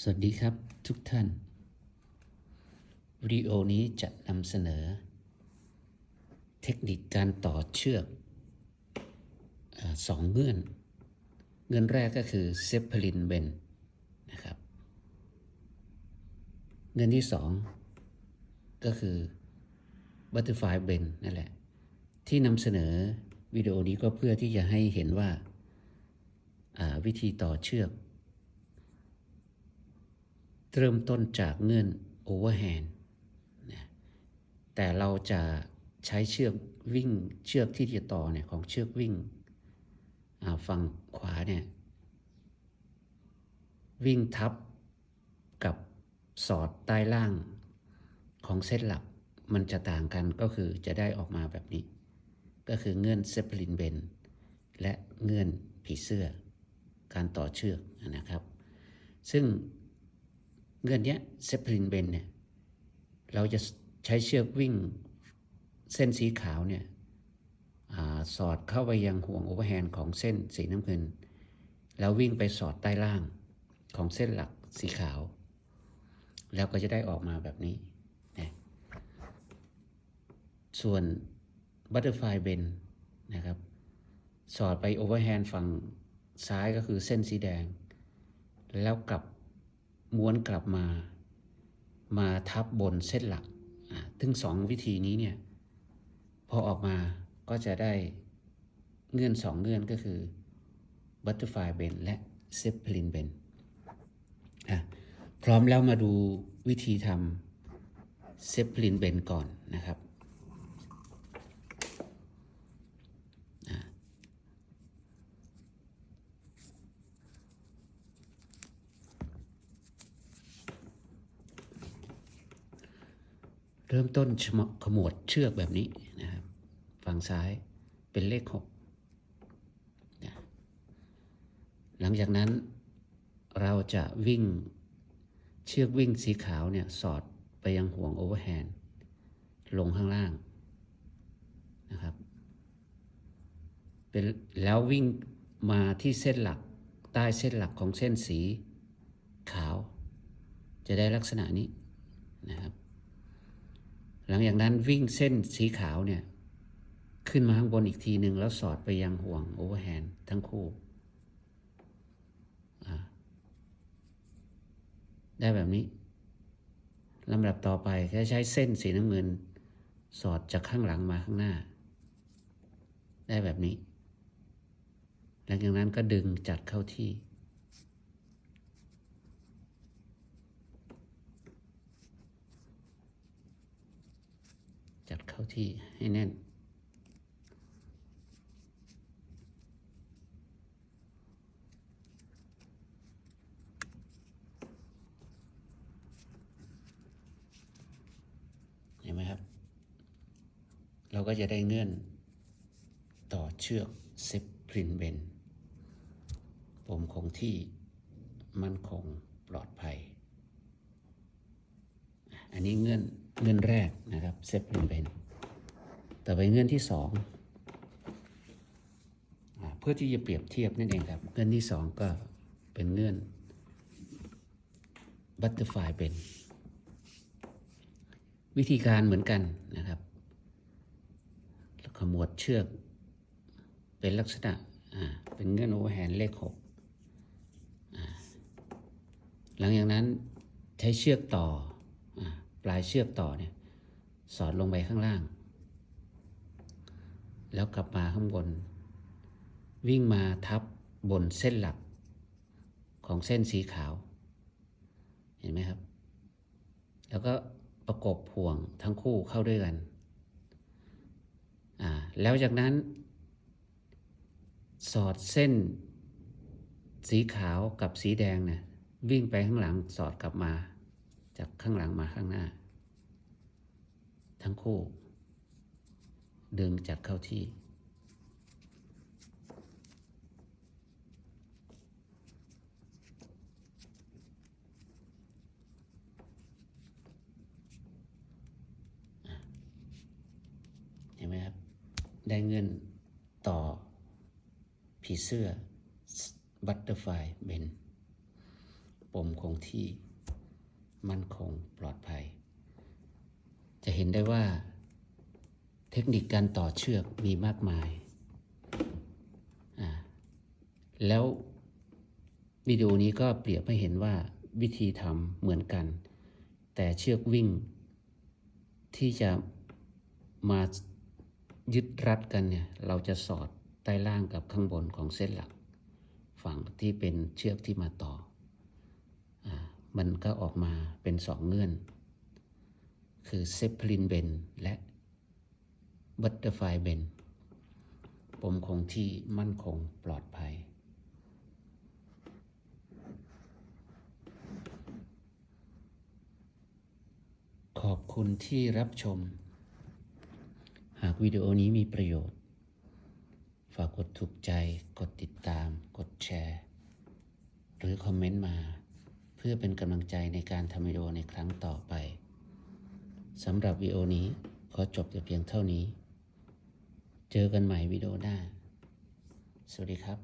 สวัสดีครับทุกท่าน วิดีโอนี้จะนำเสนอ เทคนิคการต่อเชือกอสองเงื่อน เงื่อนแรกก็คือเซปเปลินเบนนะครับ เงื่อนที่สองก็คือบัตเตอร์ฟลายเบนนั่นแหละ ที่นำเสนอวิดีโอนี้ก็เพื่อที่จะให้เห็นว่าวิธีต่อเชือก เริ่มต้นจากเงื่อน overhand นะแต่เราจะใช้เชือกวิ่งเชือกที่จะต่อเนี่ยของเชือกวิ่งฝั่งขวาเนี่ยวิ่งทับกับสอดใต้ล่างของเส้นหลักมันจะต่างกันก็คือจะได้ออกมาแบบนี้ ก็คือเงื่อนเซปลินเบนและเงื่อนผีเสื้อ การต่อเชือกนะครับ ซึ่ง เงื่อนเนี้ยเซปลินเบนเนี่ยเราจะใช้เชือกวิ่งเส้นสีขาวเนี่ยอสอดเข้าไปยังห่วงโอเวอร์แฮนด์ของเส้นสีน้ำเงิน แล้ววิ่งไปสอดใต้ล่างของเส้นหลักสีขาว แล้วก็จะได้ออกมาแบบนี้นะส่วนบัตเตอร์ฟลายเบนนะครับ สอดไปโอเวอร์แฮนด์ฝั่งซ้ายก็คือเส้นสีแดง แล้วกลับ ม้วนกลับมา มาทับบนเส้นหลักอ่งสองวิธีนี้เนี่ยพอออกมาก็จะได้เงื่อนสองเงื่อนก็คือ Butterfly Bend และ Zeppelin Bend อะพร้อมแล้วมาดูวิธีทำ Zeppelin Bend ก่อนนะครับอะ เริ่มต้นชมขมวดเชือกแบบนี้นะครับฝั่งซ้ายเป็นเลขหกนะหลังจากนั้นเราจะวิ่งเชือกวิ่งสีขาวเนี่ยสอดไปยังห่วงโอเวอร์แฮนด์ลงข้างล่างนะครับเป็นแล้ววิ่งมาที่เส้นหลักใต้เส้นหลักของเส้นสีขาว จะได้ลักษณะนี้นะครับ หลังจากนั้นวิ่งเส้นสีขาวเนี่ย ขึ้นมาข้างบนอีกทีหนึ่งแล้วสอดไปยังห่วงโอเวอร์แฮนด์ทั้งคู่ได้แบบนี้ลำดับต่อไปจะใช้เส้นสีน้ำเงิน สอดจากข้างหลังมาข้างหน้า ได้แบบนี้ หลังจากนั้นก็ดึงจัดเข้าที่ จัดเข้าที่ให้แน่น เห็นไหมครับ เราก็จะได้เงื่อนต่อเชือกเซปพรินเบนผมคงที่มั่นคงปลอดภัย อันนี้เงื่อนเงื่อนแรกนะครับเซปพรินเบน ต่อไปเงื่อนที่สองอเพื่อที่จะเปรียบเทียบนั่นเองครับ เงื่อนที่สองก็เป็นเงื่อนบัตเตอร์ฟลายเป็น วิธีการเหมือนกันนะครับขมวดเชือกเป็นลักษณะเป็นเงื่อนโอเวอร์แฮนด์เลขหกหลังจากนั้นใช้เชือกต่ออปลายเชือกต่อเนี่ยสอดลงไปข้างล่าง แล้วกลับมาข้างบน วิ่งมาทับบนเส้นหลักของเส้นสีขาว เห็นไหมครับ แล้วก็ประกบห่วงทั้งคู่เข้าด้วยกันอ่าแล้วจากนั้น สอดเส้น สีขาวกับสีแดงเนี่ยวิ่งไปข้างหลังสอดกลับมา จากข้างหลังมาข้างหน้า ทั้งคู่ ดึงจัดเข้าที่ เห็นไหมครับ ได้เงินต่อผีเสื้อบัตเตอร์ไฟเบนปมคงที่มั่นคงปลอดภัย จะเห็นได้ว่า เทคนิคการต่อเชือกมีมากมาย แล้ววิดีโอนี้ก็เปรียบให้เห็นว่าวิธีทำเหมือนกัน แต่เชือกวิ่ง ที่จะมายึดรัดกันเนี่ยเราจะสอดใต้ล่างกับข้างบนของเส้นหลัก ฝั่งที่เป็นเชือกที่มาต่ออมันก็ออกมาเป็นสองเงื่อน คือเซปลินเบนและ บัตเตอร์ไฟเบนปมคงที่มั่นคงปลอดภัย ขอบคุณที่รับชม หากวิดีโอนี้มีประโยชน์ ฝากกดถูกใจ กดติดตาม กดแชร์ หรือคอมเมนต์มา เพื่อเป็นกำลังใจในการทำวิดีโอในครั้งต่อไปสำหรับวิดีโอนี้ขอจบแต่เพียงเท่านี้ เจอกันใหม่วิดีโอหน้า สวัสดีครับ